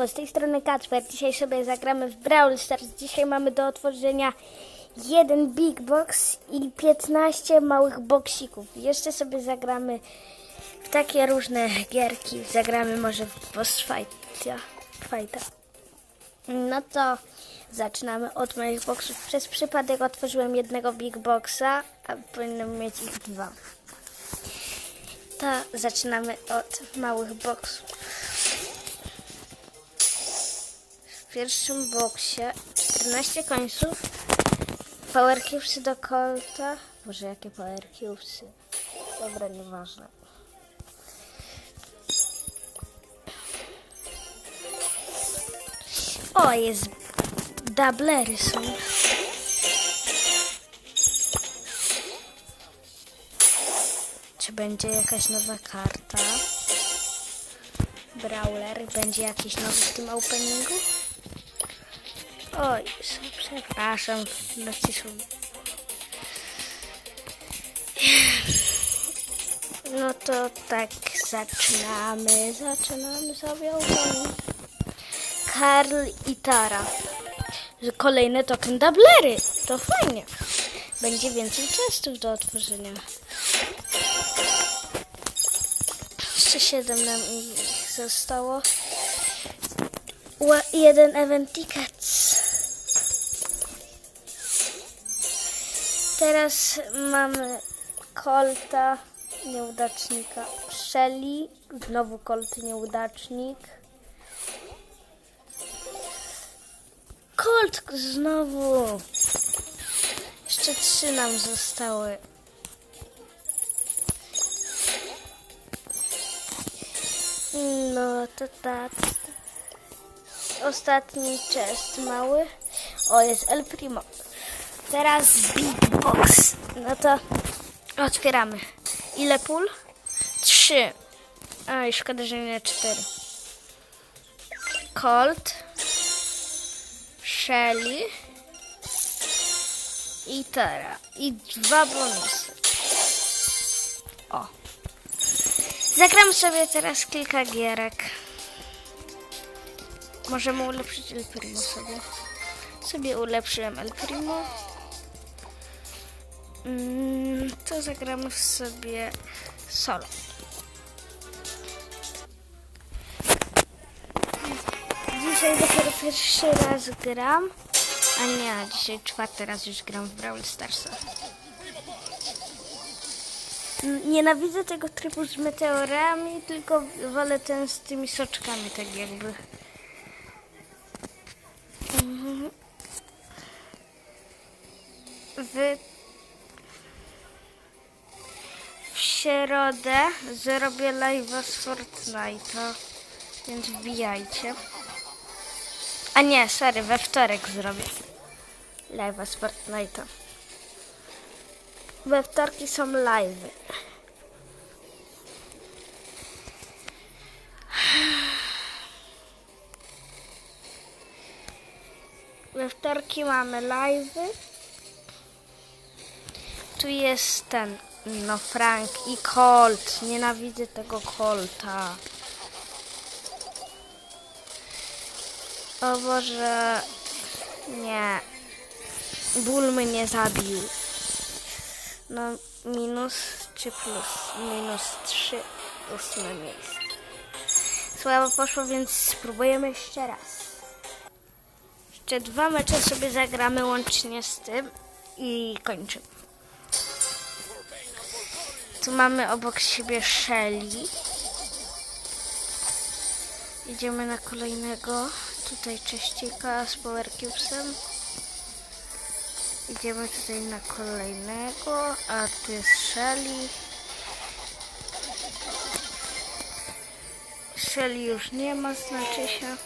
Siemanko, z tej strony Kacper. Dzisiaj sobie zagramy w Brawl Stars. Dzisiaj mamy do otworzenia jeden Big Box i 15 małych boksików. Jeszcze sobie zagramy w takie różne gierki. Zagramy może w Boss Fighta. Fighta. No to zaczynamy od moich boxów. Przez przypadek otworzyłem jednego Big Boxa, a powinienem mieć ich dwa. To zaczynamy od małych boxów. W pierwszym boksie 14 końców. Power cubesy do kolta. Boże, jakie power cubesy. Dobra, nieważne. O, jest... Dablery są. Czy będzie jakaś nowa karta? Brawler. Będzie jakiś nowy w tym openingu? Oj, przepraszam, nacisłem. No to tak, zaczynamy, zaczynamy sobie. Karl i Tara. Kolejne token dublery. To fajnie. Będzie więcej testów do otworzenia. Jeszcze 7 nam ich zostało. Jeden event tickets. Teraz mamy Colta, nieudacznika. Shelly, znowu Colt, nieudacznik. Colt znowu. Jeszcze trzy nam zostały. No to tak. Ostatni chest mały. O, jest El Primo. Teraz Big Box. No to otwieramy. Ile pól? Trzy. Aj, szkoda, że nie cztery. Colt. Shelly. I Tara. I dwa bonusy. O. Zagram sobie teraz kilka gierek. Możemy ulepszyć El Primo sobie. Sobie ulepszyłem El Primo. Mm, to zagramy sobie solo. Dzisiaj dopiero pierwszy raz gram. A nie, dzisiaj czwarty raz już gram w Brawl Starsa. Nienawidzę tego trybu z meteorami, tylko wolę ten z tymi soczkami, tak jakby. Mhm. Środę zrobię live'a z Fortnite'a, więc wbijajcie. A nie, sorry, we wtorek zrobię live'a z Fortnite'a. We wtorki są live'y. We wtorki mamy live'y. Tu jest ten, no Frank i Colt. Nienawidzę tego Colta. O Boże, nie. Ból mnie zabił. No, minus czy plus? Minus 3, ósme miejsce. Słabo poszło, więc spróbujemy jeszcze raz. Jeszcze dwa mecze sobie zagramy łącznie z tym i kończymy. Tu mamy obok siebie Shelly. Idziemy na kolejnego. Tutaj cześcika z Power Cubesem. Idziemy tutaj na kolejnego, a tu jest Shelly. Shelly już nie ma, znaczy się.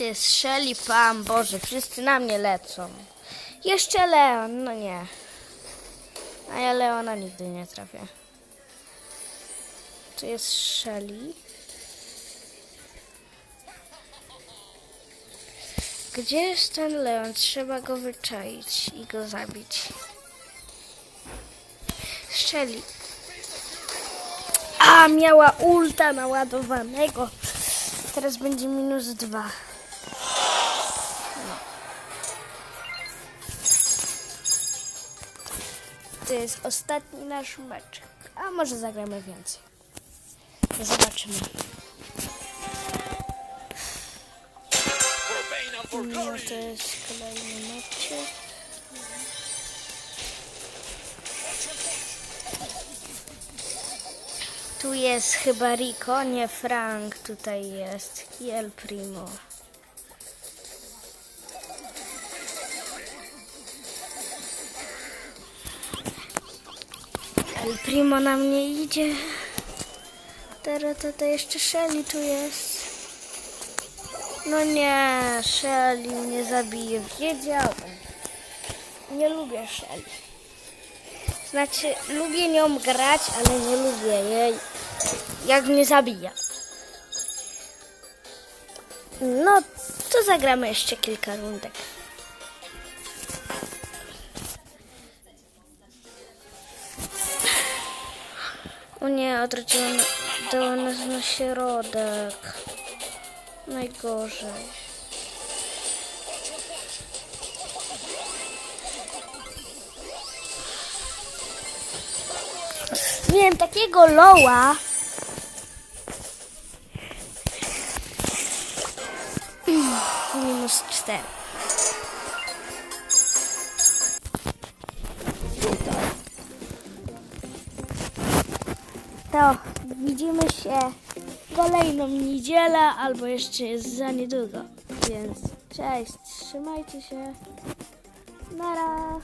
Jest Shelly, Pam, Boże, wszyscy na mnie lecą. Jeszcze Leon, no nie. A ja Leona nigdy nie trafię. Tu jest Shelly. Gdzie jest ten Leon? Trzeba go wyczaić i go zabić. Strzeli. A, miała ulta naładowanego. Teraz będzie minus dwa. To jest ostatni nasz mecz. A może zagramy więcej. Zobaczymy. No to jest kolejny mecz. Tu jest chyba Rico, nie Frank. Tutaj jest El Primo. Primo na mnie idzie. Teraz to, to jeszcze Shelly tu jest. No nie, Shelly mnie zabije. Wiedziałem. Nie lubię Shelly. Znaczy, lubię nią grać, ale nie lubię jej, jak mnie zabija. No, to zagramy jeszcze kilka rundek. O nie, odwróciłam do nas na środek. Najgorzej. Miałem takiego loła. Minus cztery. To widzimy się kolejną niedzielę albo jeszcze jest za niedługo. Więc cześć, trzymajcie się. Nara.